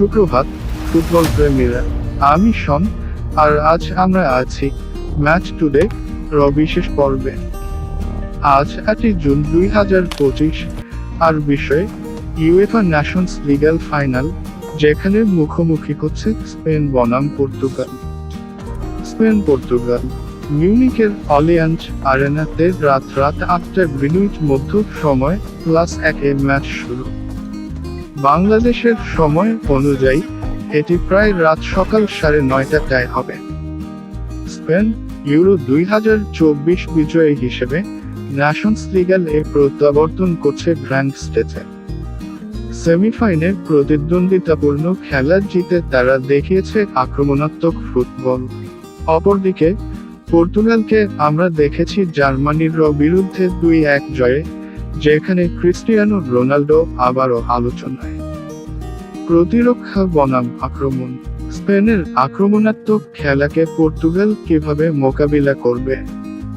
সুপ্রভাত, ফুটবল প্রেমীরা। আমি শন, আর আজ আমরা আছি ম্যাচ টুডে, র বিশেষ পর্বে। আজ আটই জুন দুই হাজার পঁচিশ, আর বিষয় ইউএফা ন্যাশনস লিগ্যাল ফাইনাল যেখানে মুখোমুখি হচ্ছে স্পেন, বনাম, পর্তুগাল। স্পেন, পর্তুগাল মিউনিকের অলিয়ান্স আরেনাতে রাত রাত আটটা গ্রিনুইচ মধ্য সময় প্লাস এক এ ম্যাচ শুরু। বাংলাদেশের সময় অনুযায়ী, এটি প্রায় রাত সকাল সাড়ে নয়টাটায় হবে। স্পেন, ইউরো দুই হাজার চব্বিশ বিজয়ী হিসেবে ন্যাশনস লিগাল এ প্রত্যাবর্তন করছে গ্র্যান্ড স্টেজে সেমিফাইনে প্রতিদ্বন্দ্বিতাপূর্ণ খেলা জিতে তারা দেখিয়েছে আক্রমণাত্মক ফুটবল। অপরদিকে, পর্তুগালকে আমরা দেখেছি জার্মানির বিরুদ্ধে দুই এক জয়ে যেখানে ক্রিস্টিয়ানো রোনাল্ডো আবারও আলোচনায়। প্রতিরক্ষা বনাম আক্রমণ। স্পেনের আক্রমণাত্মক খেলাকে পর্তুগাল কীভাবে মোকাবিলা করবে?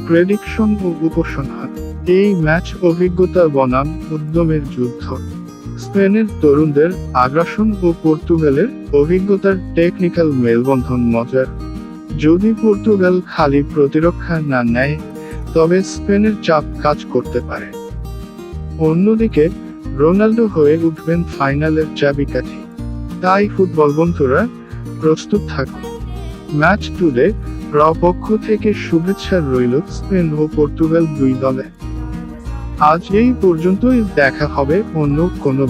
প্রেডিকশন ও উপসংহার এই ম্যাচ অভিজ্ঞতা বনাম উদ্যমের যুদ্ধ। স্পেনের তরুণদের আগ্রাসন ও পর্তুগালের অভিজ্ঞতার টেকনিক্যাল মেলবন্ধন মজার। যদি পর্তুগাল খালি প্রতিরক্ষা না নেয়, তবে স্পেনের চাপ কাজ করতে পারে। অন্যদিকে রোনাল্ডো হয়ে উঠবেন ফাইনালের চাবিকাঠি। তাই ফুটবল বন্ধুরা, প্রস্তুত থাকুন। ম্যাচ টুডে র পক্ষ থেকে শুভেচ্ছা রইল স্পেন ও পর্তুগাল দুই দলে। আজ এই পর্যন্তই, দেখা হবে অন্য কোনো